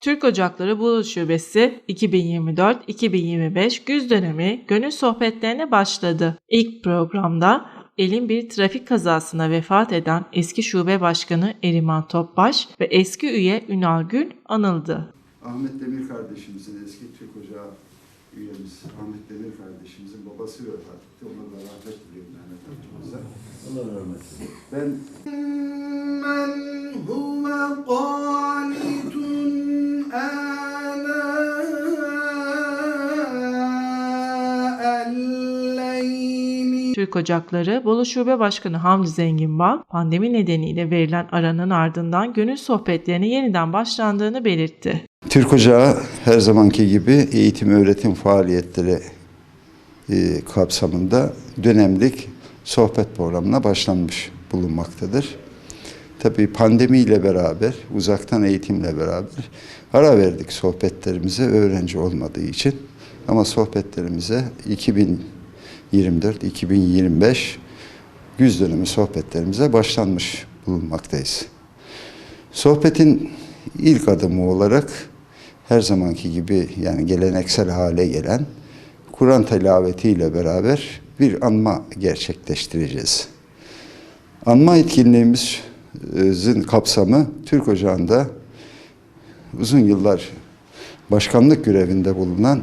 Türk Ocakları Bolu Şubesi 2024-2025 güz dönemi gönül sohbetlerine başladı. İlk programda elin bir trafik kazasına vefat eden eski şube başkanı Eriman Topbaş ve eski üye Ünal Gül anıldı. Ahmet Demir kardeşimizin eski Türk Ocağı üyemiz Ahmet Demir kardeşimizin babası vefat etti. Ona da rahmet diliyorum Mehmet amcamıza. Allah rahmet eylesin. Ben Türk Ocakları Bolu Şube Başkanı Hamdi Zenginbal, pandemi nedeniyle verilen aranın ardından gönül sohbetlerine yeniden başlandığını belirtti. Türk Ocağı her zamanki gibi eğitim öğretim faaliyetleri e, kapsamında dönemlik sohbet programına başlanmış bulunmaktadır. Tabii pandemiyle beraber, uzaktan eğitimle beraber ara verdik sohbetlerimize öğrenci olmadığı için. Ama sohbetlerimize 2024-2025 güz dönemi sohbetlerimize başlanmış bulunmaktayız. Sohbetin ilk adımı olarak her zamanki gibi yani geleneksel hale gelen Kur'an tilavetiyle beraber bir anma gerçekleştireceğiz. Anma etkinliğimizin kapsamı Türk Ocağı'nda uzun yıllar başkanlık görevinde bulunan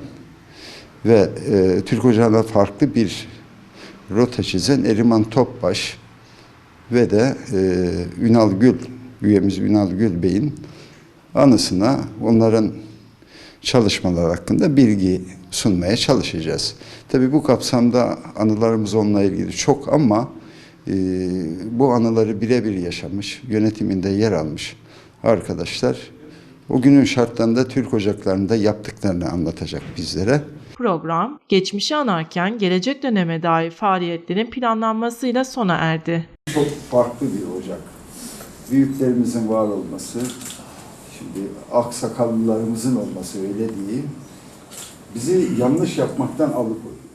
ve e, Türk Ocağı'na farklı bir rota çizen Eriman Topbaş ve de e, Ünal Gül, üyemiz Ünal Gül Bey'in anısına onların çalışmalar hakkında bilgi sunmaya çalışacağız. Tabii bu kapsamda anılarımız onunla ilgili çok ama e, bu anıları birebir yaşamış, yönetiminde yer almış arkadaşlar o günün şartlarında Türk ocaklarında yaptıklarını anlatacak bizlere. Program, geçmişi anarken gelecek döneme dair faaliyetlerin planlanmasıyla sona erdi. Çok farklı bir ocak. Büyüklerimizin var olması, şimdi aksakallılarımızın olması öyle diyeyim, bizi yanlış yapmaktan alıkoyuyor.